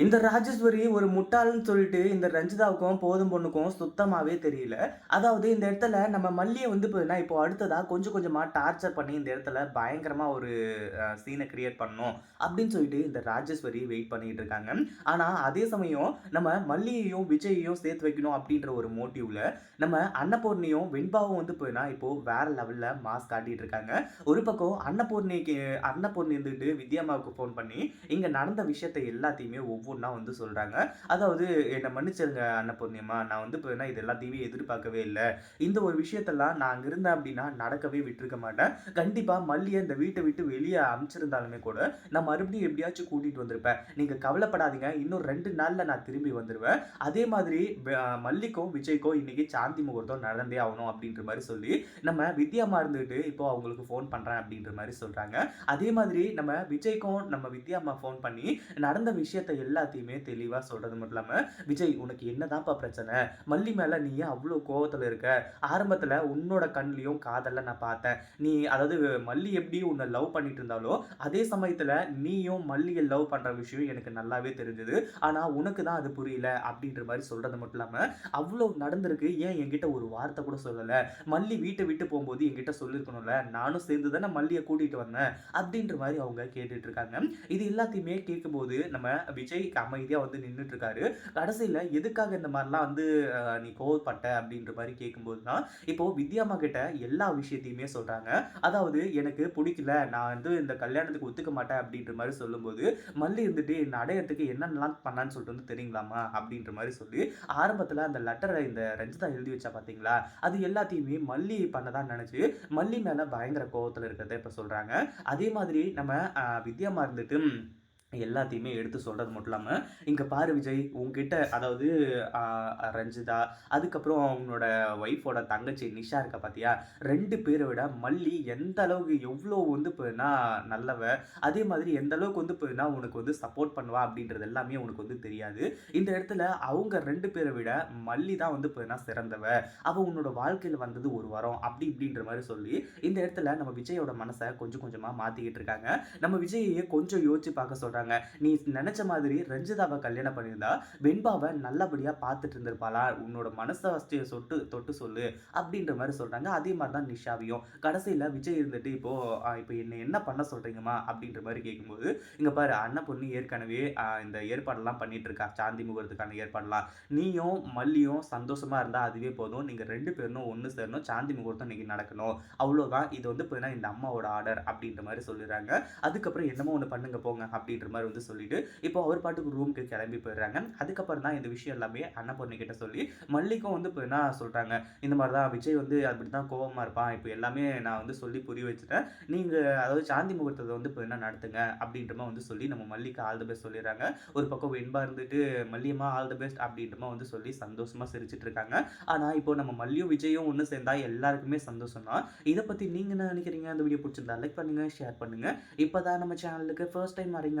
இந்த ராஜேஸ்வரி ஒரு முட்டாள்னு சொல்லிட்டு இந்த ரஞ்சிதாவுக்கும் போதும் பொண்ணுக்கும் சுத்தமாவே தெரியல. அதாவது இந்த இடத்துல நம்ம மல்லியை வந்து பார்த்தீங்கன்னா இப்போ அடுத்ததா கொஞ்சம் கொஞ்சமா டார்ச்சர் பண்ணி இந்த இடத்துல பயங்கரமா ஒரு சீனை கிரியேட் பண்ணணும் அப்படின்னு சொல்லிட்டு இந்த ராஜேஸ்வரி வெயிட் பண்ணிட்டு இருக்காங்க. ஆனா அதே சமயம் நம்ம மல்லியையும் விஜயையும் சேர்த்து வைக்கணும் அப்படின்ற ஒரு மோட்டிவ்ல நம்ம அன்னபூர்ணியும் வெண்பாவும் வந்து போயினா இப்போ வேற லெவல்ல மாஸ்க் காட்டிட்டு இருக்காங்க. ஒரு பக்கம் அன்னபூர்ணிக்கு அன்னபூர்ணி இருந்துட்டு வித்யாமாவுக்கு ஃபோன் பண்ணி இங்க நடந்த விஷயத்தை எல்லாத்தையுமே ஒவ்வொன்றா வந்து சொல்கிறாங்க அதாவது என்னை மன்னிச்சிருங்க அன்னபூர்ணியம்மா நான் வந்து இப்போ என்ன இது எல்லாத்தையுமே எதிர்பார்க்கவே இல்லை. இந்த ஒரு விஷயத்தெல்லாம் நான் அங்கே இருந்தேன் அப்படின்னா நடக்கவே விட்டுருக்க மாட்டேன். கண்டிப்பாக மல்லியை இந்த வீட்டை விட்டு வெளியே அனுப்பிச்சிருந்தாலுமே கூட நான் மறுபடியும் எப்படியாச்சும் கூட்டிகிட்டு வந்திருப்பேன். நீங்கள் கவலைப்படாதீங்க. இன்னும் ரெண்டு நாளில் நான் திரும்பி வந்துடுவேன் அதே மாதிரி மல்லிக்கும் விஜய்க்கும் இன்றைக்கி சாந்தி முகூர்த்தம் நடந்தே ஆகணும் அப்படின்ற மாதிரி சொல்லி நம்ம வித்யாமா இருந்துட்டு இப்போ அவங்களுக்கு ஃபோன் பண்ணுறேன் அப்படின்ற மாதிரி சொல்கிறாங்க அதே மாதிரி நம்ம விஜய்க்கும் நம்ம வித்யாமா ஃபோன் பண்ணி நடந்த விஷயத்தை எல்லாத்தையுமே தெளிவாக சொல்கிறது மட்டும் இல்லாமல் விஜய் உனக்கு என்னதான்ப்பா பிரச்சனை? மல்லி மேலே நீ ஏன் அவ்வளோ கோவத்தில் இருக்க? ஆரம்பத்தில் உன்னோட கண்லேயும் காதலில் நான் பார்த்தேன். நீ அதாவது மல்லி எப்படி உன்னை லவ் பண்ணிட்டு இருந்தாலோ அதே சமயத்தில் நீயும் மல்லியை லவ் பண்ணுற விஷயம் எனக்கு நல்லாவே தெரிஞ்சது. ஆனால் உனக்கு தான் அது புரியல அப்படின்ற மாதிரி சொல்கிறது மட்டும் இல்லாமல் அவ்வளோ நடந்திருக்கு. ஏன் என்கிட்ட ஒரு வார்த்தை கூட சொல்லலை? மல்லி வீட்டை விட்டு போகும்போது என்கிட்ட சொல்லியிருக்கணும்ல நானும் சேர்ந்து தானே மல்லியை கூட்டிகிட்டு வந்தேன் அப்படின்ற மாதிரி அவங்க கேட்டுட்ருக்காங்க இது எல்லாத்தையுமே கேட்கும்போது நம்ம விஜய் அமைதியாக வந்து நின்றுட்டு இருக்காரு எதுக்காக இந்த மாதிரிலாம் வந்து நீ கோவப்பட்ட அப்படின்ற மாதிரி கேட்கும்போது தான் இப்போ வித்யாமா கிட்ட எல்லா விஷயத்தையுமே சொல்றாங்க. அதாவது எனக்கு பிடிக்கல நான் வந்து இந்த கல்யாணத்துக்கு ஒத்துக்க மாட்டேன் அப்படின்ற மாதிரி சொல்லும்போது மல்லி இருந்துட்டு இந்த அடையறதுக்கு என்னென்னலாம் பண்ணான்னு சொல்லிட்டு வந்து தெரியுங்களாமா அப்படின்ற மாதிரி சொல்லி ஆரம்பத்தில் அந்த லெட்டரை இந்த ரஞ்சிதா எழுதி வச்சா பார்த்தீங்களா அது எல்லாத்தையுமே மல்லி பண்ணதான் நினச்சி மல்லி மேலே பயங்கர கோவத்தில் இருக்கிறத இப்போ சொல்கிறாங்க அதே மாதிரி நம்ம வித்யாமா இருந்துட்டு எல்லாத்தையுமே எடுத்து சொல்கிறது மட்டும் இல்லாமல் இங்கே பாரு விஜய் உங்ககிட்ட அதாவது ரஞ்சிதா அதுக்கப்புறம் அவங்களோட ஒய்ஃபோட தங்கச்சி நிஷா இருக்கா பார்த்தியா ரெண்டு பேரை விட மல்லி எந்த அளவுக்கு எவ்வளோ வந்து போயின்னா நல்லவ அதே மாதிரி எந்த அளவுக்கு வந்து போயின்னா உனக்கு வந்து சப்போர்ட் பண்ணுவா அப்படின்றது எல்லாமே உனக்கு வந்து தெரியாது. இந்த இடத்துல அவங்க ரெண்டு பேரை விட மல்லி தான் வந்து போயின்னா சிறந்தவ. அவள் உன்னோட வாழ்க்கையில் வந்தது ஒரு வாரம் அப்படி இப்படின்ற மாதிரி சொல்லி இந்த இடத்துல நம்ம விஜயோட மனசை கொஞ்சம் கொஞ்சமாக மாற்றிக்கிட்டு இருக்காங்க. நம்ம விஜயையே கொஞ்சம் யோசிச்சு பார்க்க சொல்கிறாங்க நீ நினச்ச மாதிரி ரஞ்சிதாவை கல்யாணம் பண்ணியிருந்தா வெண்பாவை நல்லபடியாக பார்த்துட்டு இருந்திருப்பாளா? உன்னோட மனசை ஃபஸ்ட்டு சொட்டு தொட்டு சொல்லு அப்படின்ற மாதிரி சொல்கிறாங்க அதே மாதிரி தான் நிஷாவையும். கடைசியில் விஜய் இருந்துட்டு இப்போது இப்போ என்ன என்ன பண்ண சொல்கிறீங்கம்மா அப்படின்ற மாதிரி கேட்கும்போது இங்கே பாரு அண்ணன் பொண்ணு ஏற்கனவே இந்த ஏற்பாடெல்லாம் பண்ணிட்டு இருக்கா சாந்தி முகூர்த்துக்கான ஏற்பாடெல்லாம். நீயும் மல்லியும் சந்தோஷமாக இருந்தால் அதுவே போதும். நீங்கள் ரெண்டு பேரும் ஒன்று சேரணும். சாந்தி முகூர்த்தம் நீங்கள் நடக்கணும். அவ்வளோதான் இது வந்து பார்த்தீங்கன்னா இந்த அம்மாவோட ஆர்டர் அப்படின்ற மாதிரி சொல்லிடுறாங்க. அதுக்கப்புறம் என்னமோ ஒன்று பண்ணுங்க போங்க அப்படின்ற மாதிரி வந்து சொல்லிட்டு இப்போ அவர் பாட்டுக்கு ரூமுக்கு கிளம்பி போயிடுறாங்க. அதுக்கப்புறம் தான் இந்த விஷயம் எல்லாமே அன்னபூர்ணி கிட்ட சொல்லி மல்லிக்கும் வந்து இப்போ என்ன சொல்றாங்க இந்த மாதிரி தான் விஜய் வந்து அப்படி தான் கோவமா இருப்பான் இப்போ எல்லாமே நான் வந்து சொல்லி புரிய வச்சுட்டேன். நீங்க அதாவது சாந்தி முகூர்த்தத்தை வந்து இப்போ என்ன நடத்துங்க அப்படின்ற மாதிரி வந்து சொல்லி நம்ம மல்லிக்கு ஆல் த பெஸ்ட் சொல்லிடுறாங்க. ஒரு பக்கம் வெண்பா இருந்துட்டு மல்லியம்மா ஆல் த பெஸ்ட் அப்படின்றமா வந்து சொல்லி சந்தோஷமா சிரிச்சிட்டு இருக்காங்க. ஆனா இப்போ நம்ம மல்லியும் விஜயும் ஒன்று சேர்ந்தா எல்லாருக்குமே சந்தோஷம் தான். இதை பத்தி நீங்க என்ன நினைக்கிறீங்க? அந்த வீடியோ பிடிச்சிருந்தா லைக் பண்ணுங்க ஷேர் பண்ணுங்க. இப்போதான் நம்ம சேனலுக்கு ஃபர்ஸ்ட் டைம் வரீங்க